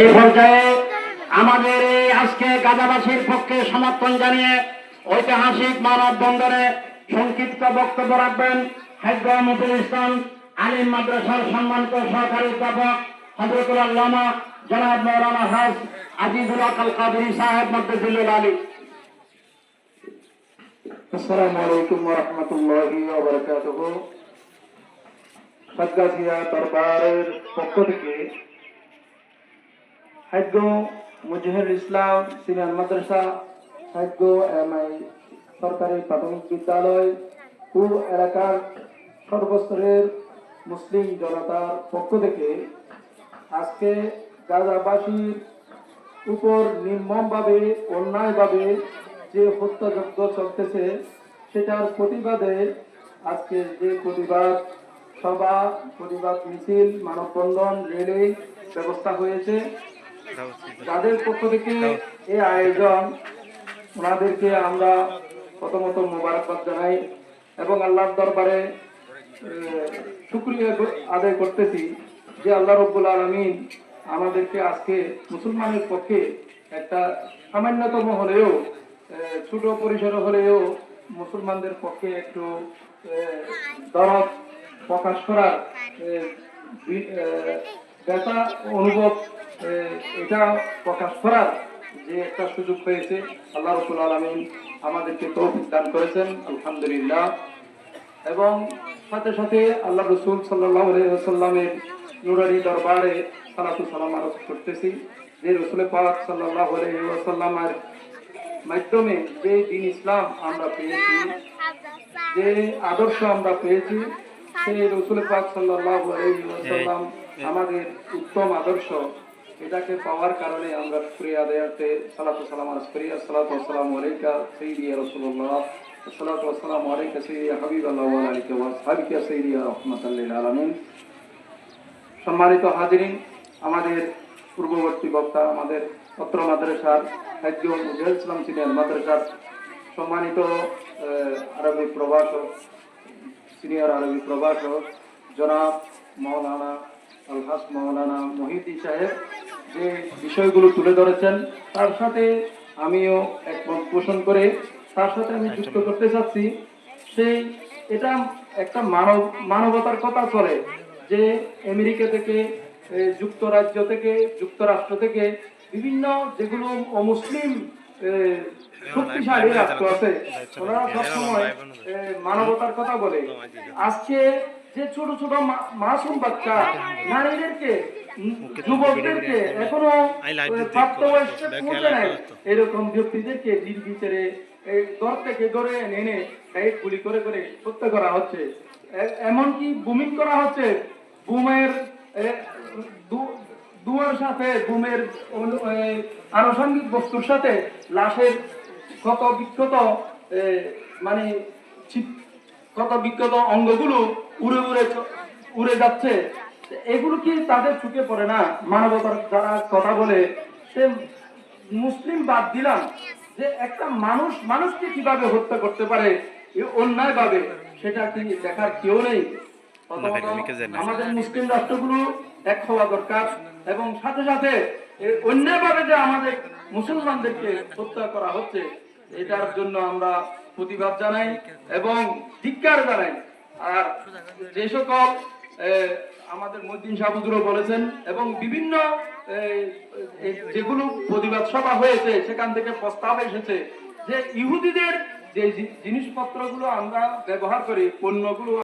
এই পর্যায়ে আমাদের এই আজকে গাজাবাসীর পক্ষে সমর্থন জানিয়ে ঐতিহাসিক মানববন্ধনে সংক্ষিপ্ত বক্তব্য রাখবেন হাইদ্র মুফুল ইসলাম আলিম মাদ্রাসার সম্মানিত সহকারী অধ্যাপক হজরতুল আল্লামা জনাব মৌলানা হাস আজিজুল আকাল কাদরি সাহেব মদ্দুল্লাহ আলী। আসসালামু আলাইকুম ওয়া রাহমাতুল্লাহি ওয়া বারাকাতুহু। সাতগাছিয়া দরবারের পক্ষ থেকে হাইগ্য মুজাহির ইসলাম, সিনিয়র মাদ্রাসা হাইগ্য এমআই সরকারি প্রাথমিক বিদ্যালয় ও এলাকার সর্বস্তরের মুসলিম জনতার পক্ষ থেকে আজকে গাজাবাসীর উপর নির্মমভাবে, অন্যায়ভাবে যে হত্যাযজ্ঞ চলতেছে, সেটার প্রতিবাদে আজকে যে প্রতিবাদ সভা, প্রতিবাদ মিছিল, মানববন্ধন, রেলে ব্যবস্থা হয়েছে। যাদের পক্ষ থেকে এই আয়োজন ওনাদেরকে আমরা প্রথমত মোবারকবাদ জানাই এবং আল্লাহর দরবারে শুক্রিয়া আদায় করতেছি যে আল্লাহ রব্বুল আলমিন আমাদেরকে আজকে মুসলমানের পক্ষে একটা সামান্যতম হলেও ছোট পরিসর হলেও মুসলমানদের পক্ষে একটু দরদ প্রকাশ করার ব্যথা অনুভব এটা প্রকাশ করার যে একটা সুযোগ পেয়েছে আল্লাহ রবুল আলমিন আমাদেরকে তৌফিক দান করেছেন আলহামদুলিল্লাহ। এবং সাথে সাথে আল্লাহ রসুল সাল্লাহ সাল্লামের নুরানি দরবারে সালাতু সালাম আরজ করতেছি। যে রসুল পাক সাল্লাহ সাল্লামের মাধ্যমে যে দিন ইসলাম আমরা পেয়েছি যে আদর্শ আমরা পেয়েছি সেই রসুল পাক সাল্লাহ সাল্লাম আমাদের উত্তম আদর্শ, এটাকে পাওয়ার কারণে আমরা শুক্রিয়া আদায়াতে সালাতু সালাম আরজ করি আসসালাতু আসসালামু আলাইকা সাইয়্যিদি রাসূলুল্লাহ আসসালাতু আসসালামু আলাইকা সাইয়্যিদি হাবিবাল্লাহ, ওয়া আলাইকা ওয়া আসহাবিকা সাইয়্যিদি রাহমাতাল আলামিন। সম্মানিত হাজিরিন, আমাদের পূর্ববর্তী বক্তা, আমাদের পত্র মাদ্রাসার হাজ্য মুজাহিদ ইসলাম সিনিয়র মাদ্রাসার সম্মানিত আরবি প্রভাষক, সিনিয়র আরবি প্রভাষক জনাব মৌলানা আলহাস মৌলানা মহিদি সাহেব যে বিষয়গুলো তুলে ধরেছেন তার সাথে আমিও একমত পোষণ করে তার সাথে আমি যুক্ত করতে চাচ্ছি সেই এটা একটা মানব মানবতার কথা চলে যে আমেরিকা থেকে যুক্তরাজ্য থেকে যুক্তরাষ্ট্র থেকে বিভিন্ন যেগুলো অমুসলিম শক্তিশালী রাষ্ট্র আছে ওনারা সবসময় মানবতার কথা বলে। আজকে যে ছোট ছোট মাসুম বাচ্চা নারীদেরকে যুবকদেরকে এখনও প্রাপ্তবয়স্ক পৌঁছে নাই। এরকম ব্যক্তিদেরকে নির্বিচারে এই ঘর থেকে ঘরে এনে এই গুলি করে করে হত্যা করা হচ্ছে। এমনকি বুমিং করা হচ্ছে বুমের দুয়ার সাথে বুমের আনুষঙ্গিক বস্তুর সাথে লাশের ক্ষত বিক্ষত মানে ক্ষত বিক্ষত অঙ্গগুলো উড়ে উড়ে উড়ে যাচ্ছে। এগুলো কি তাদের চুকে পড়ে না? মানবতার যারা কথা বলে সে মুসলিম বাদ দিলাম যে একটা মানুষ মানুষকে কীভাবে হত্যা করতে পারে? অন্যায় ভাবে। সেটা কি দেখার কেউ নেই। আমাদের মুসলিম রাষ্ট্রগুলো এক হওয়া দরকার এবং সাথে সাথে অন্যায় ভাবে যে আমাদের মুসলমানদেরকে হত্যা করা হচ্ছে এটার জন্য আমরা প্রতিবাদ জানাই এবং ধিক্কার জানাই। আর যে সকল আমাদের মদ্দিন সাহুদুরও বলেছেন এবং বিভিন্ন যেগুলো প্রতিবাদ সভা হয়েছে, সেখান থেকে প্রস্তাব এসেছে যে ইহুদিদের যে জিনিসপত্রগুলো আমরা ব্যবহার করি, পণ্যগুলো